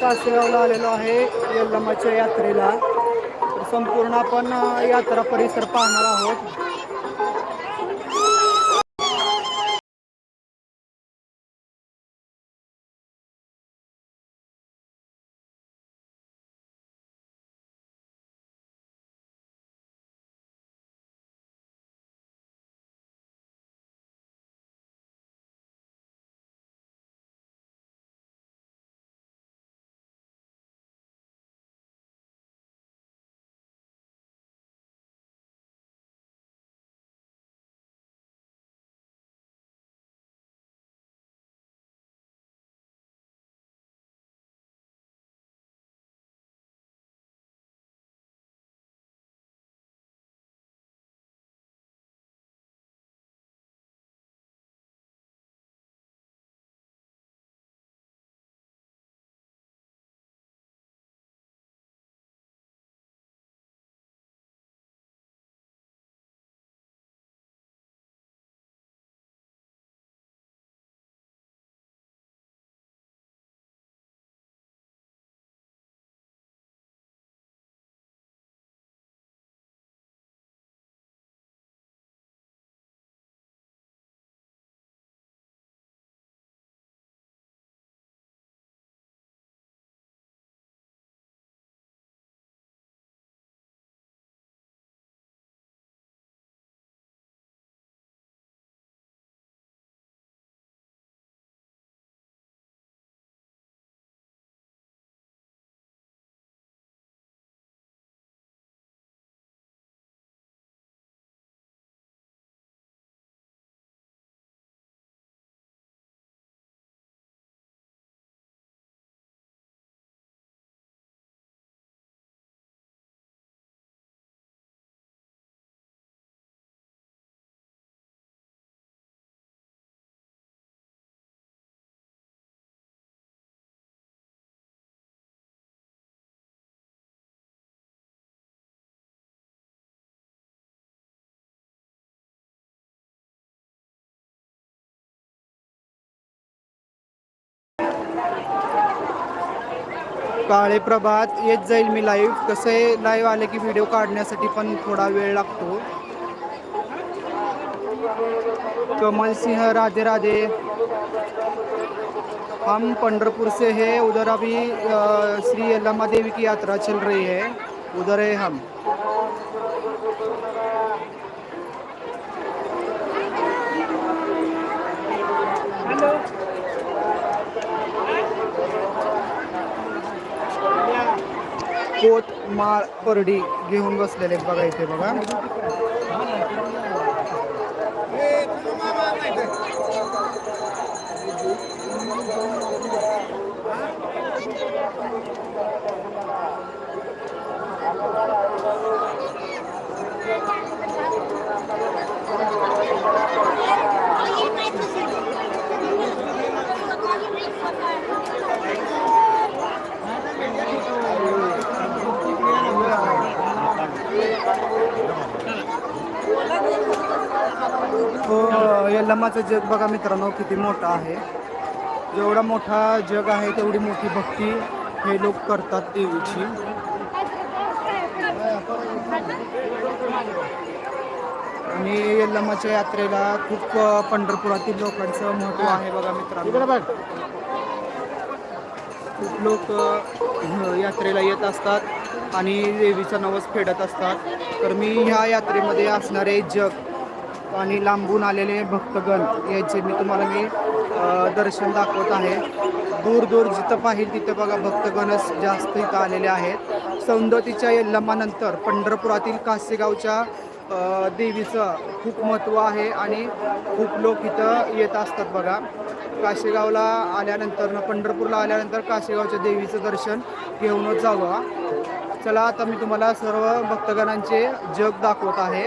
कासेगावला आलेलो आहे यल्लमाच्या यात्रेला. संपूर्ण आपण यात्रा परिसर पाहणार आहोत. काळे प्रभात येत जाईल मी लाईव्ह कसं आहे लाईव्ह आले की व्हिडिओ काढण्यासाठी पण थोडा वेळ लागतो. कमल सिंह राधे राधे. हम पंढरपूर से है उधर अभी श्री यल्लम्मा देवी की यात्रा चल रही है. उधर है हम. पोत माळ परडी घेऊन बसलेले बघा इथे बघा हो यल्लमाचं जग बघा मित्रांनो किती मोठं आहे. जेवढा मोठा जग आहे तेवढी मोठी भक्ती हे लोक करतात देवीची. आणि यल्लमाच्या यात्रेला खूप पंढरपुरातील लोकांचं महत्त्व आहे बघा मित्रांनो. खूप लोक यात्रेला येत असतात आणि देवीचा नवस फेडत असतात. तर मी ह्या यात्रेमध्ये असणारे जग आणि लांबून आलेले भक्तगण यांचे मी तुम्हाला मी दर्शन दाखवत आहे. दूर दूर जिथं पाहिजे तिथं बघा भक्तगणच जास्त इथं आलेले आहेत. सौंदतीच्या यल्लमानंतर पंढरपुरातील कासेगावच्या देवीचं खूप महत्त्व आहे आणि खूप लोक इथं येत असतात बघा. काशेगावला आल्यानंतर पंढरपूरला आल्यानंतर काशेगावच्या देवीचं दर्शन घेऊनच जावं. चला आता मी तुम्हाला सर्व भक्तगणांचे जग दाखवत आहे.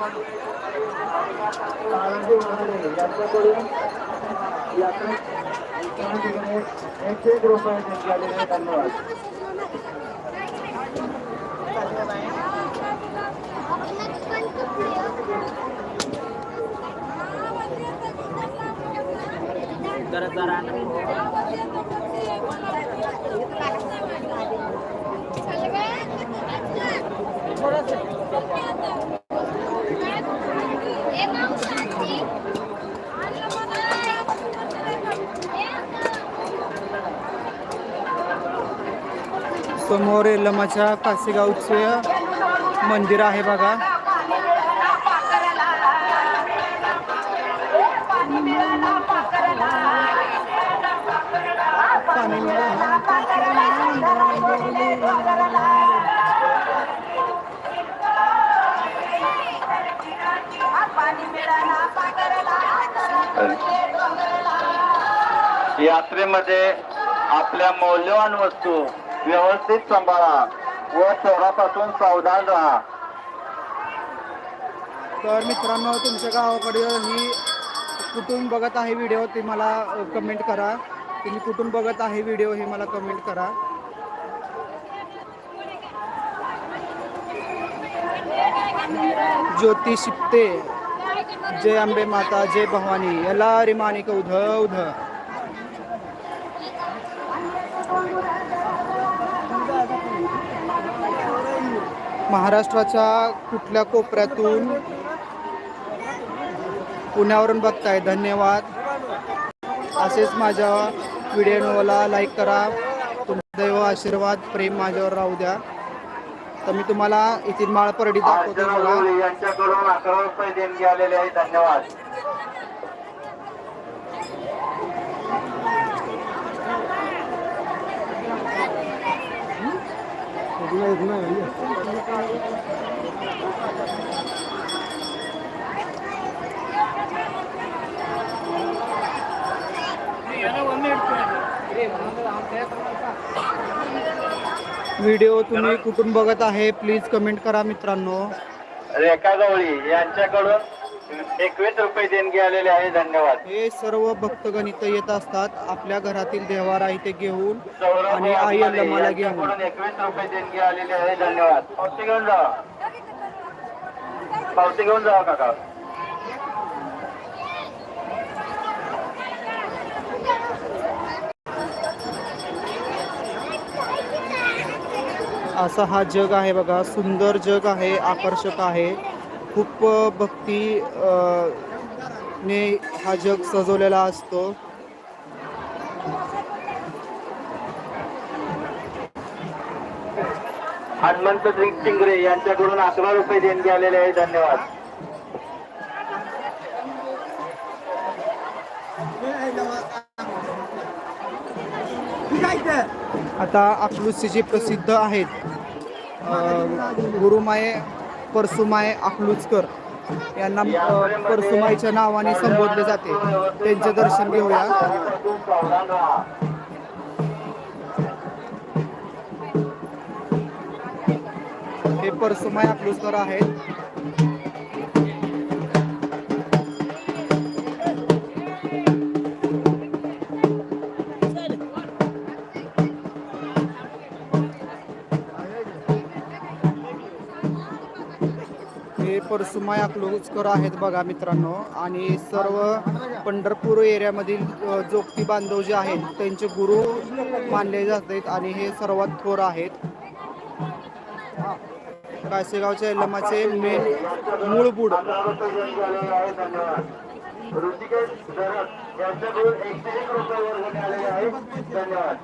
धन्यवाद समोर लमाच्या कासेगावचे मंदिर आहे बघा. यात्रेमध्ये आपल्या मौल्यवान वस्तू व्यवस्थित सांभाळा. व चोरापासून सावधान राहा. तर मित्रांनो तुमच्या गावाकडे ही कुठून बघत आहे व्हिडिओ ते मला कमेंट करा. तुम्ही कुठून बघत आहे व्हिडिओ हे मला कमेंट करा. ज्योती शिप्ते. जय अंबे माता जय भवानी. याला रिमानिक उध उध महाराष्ट्राच्या कुठल्या कोपऱ्यातून पुण्यावरून बघताय. धन्यवाद. असेच माझ्या व्हिडिओला लाईक करा. तुमचा दैव आशीर्वाद प्रेम माझ्यावर राहू द्या. तर मी तुम्हाला इथे माळपरडी दाखवतो अर्चना बघा. गवळी यांच्याकडून अकरा रुपये देणगी आलेले आहे. धन्यवाद. व्हिडिओ तुम्ही कुठून बघत आहे? प्लीज कमेंट करा मित्रांनो. रेखा गवळी यांच्याकडून एकवीस रुपये देणगी आलेले आहे धन्यवाद. हे सर्व भक्तगण इथं येत असतात आपल्या घरातील देवारा इथे घेऊन आणि आई अल्लमाला घेऊन यांच्याकडून एकवीस रुपये देणगी आलेली आहे धन्यवाद. पावती घेऊन जा. पावती घेऊन जा काका. असा हा जग आहे बघा सुंदर जग आहे आकर्षक आहे. खूप भक्ती ने हा जग सजवलेला असतो. हनुमंत चिंगरे यांच्याकडून अकरा रुपये देणगी आलेले आहे. धन्यवाद. आता अकलूजचे जे प्रसिद्ध आहेत गुरुमाये परसुमाय अकलूजकर यांना परसुमाईच्या नावाने संबोधले जाते. त्यांचे दर्शन घेऊया. हे परसुमाई अकलूजकर आहेत. हे परसुमाई अकलूजकर आहेत बघा मित्रांनो. आणि सर्व पंढरपूर एरियामधील जोगती बांधव जे आहेत त्यांचे गुरु मानले जातात आणि हे सर्वात थोर आहेत. कासेगावच्या यल्लमाचे मेन मूळबूड बुड. धन्यवाद.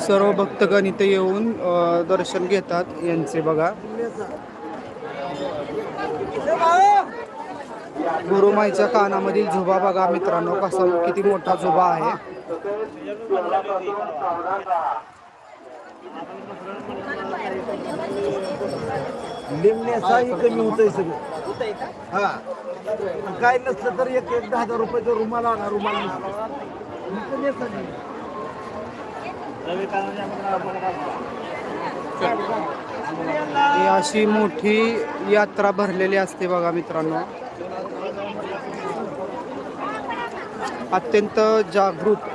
सर्व भक्तगण इथे येऊन दर्शन घेतात यांचे बघा. गुरुमाईच्या कानामधील झुबा बघा मित्रांनो कसा किती मोठा झुबा आहे. लिमण्याचाही कमी होतंय सगळं. हा. काय नसलं तर एक एक दहा हजार रुपयाचा रुमाल आणा रुमाल नसला ही अशी मोठी यात्रा भरलेली असते बघा मित्रांनो. अत्यंत जागृत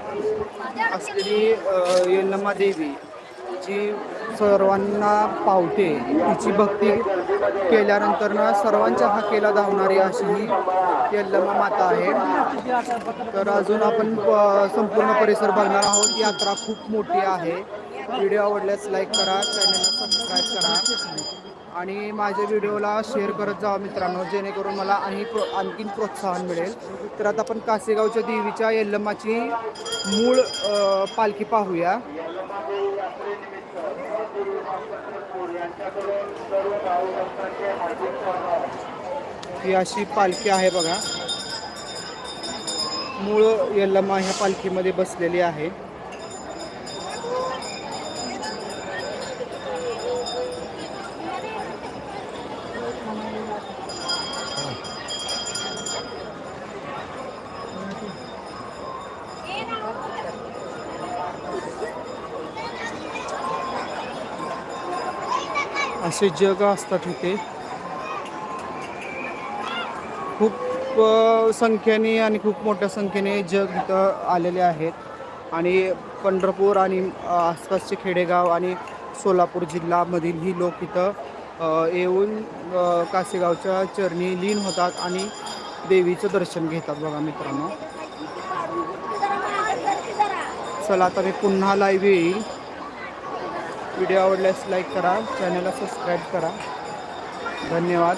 असलेली अ, यल्लमा देवी जी सर्वांना पावते तिची भक्ती केल्यानंतर ना सर्वांच्या हाकेला धावणारी अशी ही यल्लमा माता आहे. तर अजून आपण संपूर्ण परिसर बघणार आहोत. यात्रा खूप मोठी आहे. व्हिडिओ आवडल्यास लाईक करा चॅनलला सबस्क्राईब करा. आणि माझ्या व्हिडिओला शेअर करत जावा मित्रांनो जेणेकरून मला आणि प्रो आणखीन प्रोत्साहन मिळेल. तर आता आपण कासेगावच्या देवीच्या यल्लमाची मूळ पालखी पाहूया. ही अशी पालखी आहे बघा. मूळ यल्लमा ह्या पालखीमध्ये बसलेली आहे. असे जग असतात इथे. खूप संख्येने आणि खूप मोठ्या संख्येने जग इथं आलेले आहेत. आणि पंढरपूर आणि आसपासचे खेडेगाव आणि सोलापूर जिल्ह्यामधील ही लोक इथं येऊन कासेगावच्या चरणी लीन होतात आणि देवीचं दर्शन घेतात बघा मित्रांनो. चला आता मी पुन्हा लाईव्ह येईल. व्हिडिओ आवडल्यास लाईक करा चॅनलला सबस्क्राईब करा. धन्यवाद.